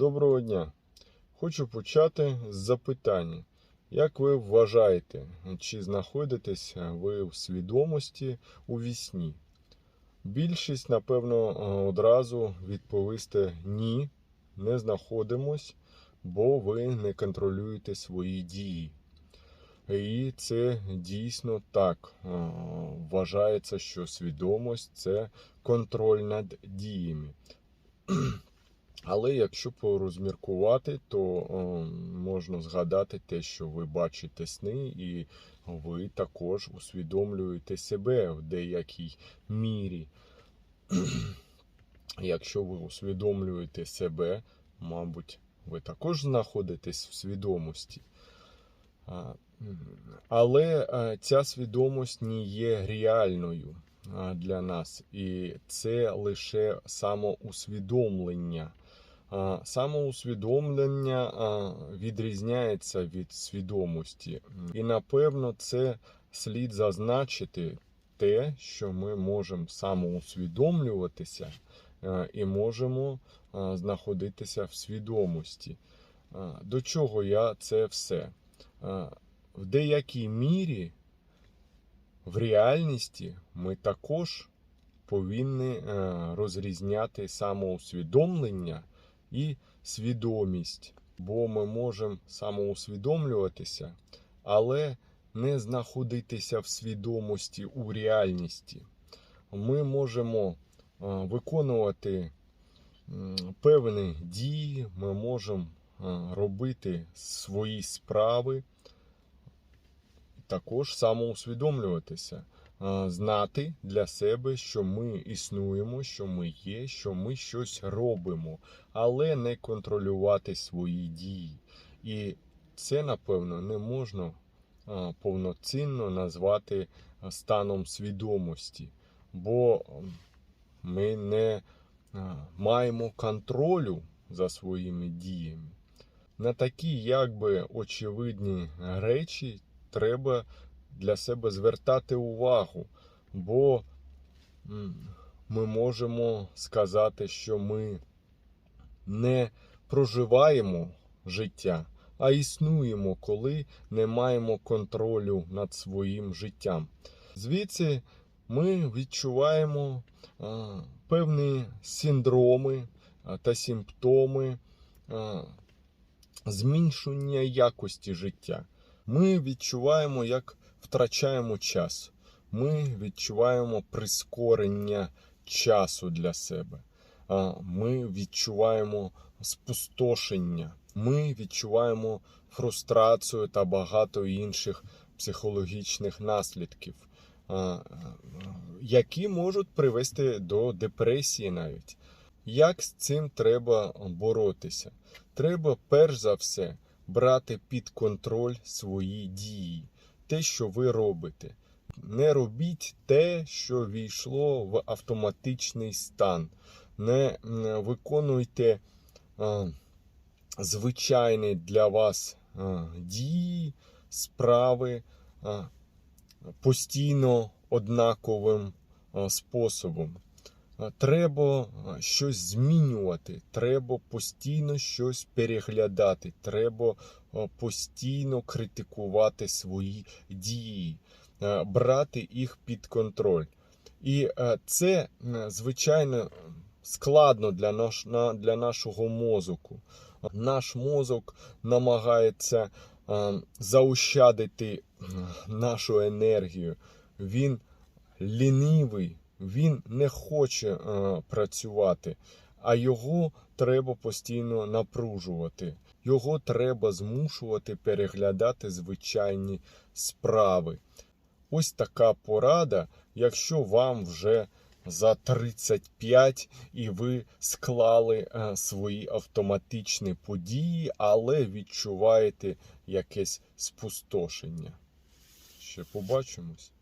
Доброго дня! Хочу почати з запитання. Як ви вважаєте, чи знаходитесь ви в свідомості у вісні? Більшість, напевно, одразу відповісте ні, не знаходимось, бо ви не контролюєте свої дії. І це дійсно так. Вважається, що свідомість це контроль над діями. Але якщо порозміркувати, то можна згадати те, що ви бачите сни, і ви також усвідомлюєте себе в деякій мірі. Якщо ви усвідомлюєте себе, мабуть, ви також знаходитесь в свідомості. Але ця свідомість не є реальною для нас, і це лише самоусвідомлення. Самоусвідомлення відрізняється від свідомості. І напевно це слід зазначити те, що ми можемо самоусвідомлюватися і можемо знаходитися в свідомості. До чого я це все? В деякій мірі в реальності ми також повинні е, розрізняти самоусвідомлення і свідомість, бо ми можемо самоусвідомлюватися, але не знаходитися в свідомості у реальності. Ми можемо виконувати певні дії, ми можемо робити свої справи, також самоусвідомлюватися, знати для себе, що ми існуємо, що ми є, що ми щось робимо, але не контролювати свої дії. І це, напевно, не можна повноцінно назвати станом свідомості, бо ми не маємо контролю за своїми діями. На такі якби очевидні речі треба для себе звертати увагу, бо ми можемо сказати, що ми не проживаємо життя, а існуємо, коли не маємо контролю над своїм життям. Звідси ми відчуваємо певні синдроми та симптоми зменшення якості життя. Ми відчуваємо, як втрачаємо час. Ми відчуваємо прискорення часу для себе. Ми відчуваємо спустошення. Ми відчуваємо фрустрацію та багато інших психологічних наслідків, які можуть привести до депресії навіть. Як з цим треба боротися? Треба перш за все брати під контроль свої дії, те, що ви робите. Не робіть те, що війшло в автоматичний стан. Не виконуйте а, звичайні для вас а, дії, справи а, постійно однаковим а, способом. А, Треба щось змінювати, треба постійно щось переглядати, треба постійно критикувати свої дії, брати їх під контроль. І е, це, звичайно, складно для, наш, для нашого мозку. Наш мозок намагається е, заощадити нашу енергію. Він лінивий, він не хоче е, працювати, а його треба постійно напружувати. Його треба змушувати переглядати звичайні справи. Ось така порада, якщо вам вже за 35 і ви склали е, свої автоматичні події, але відчуваєте якесь спустошення. Ще побачимось.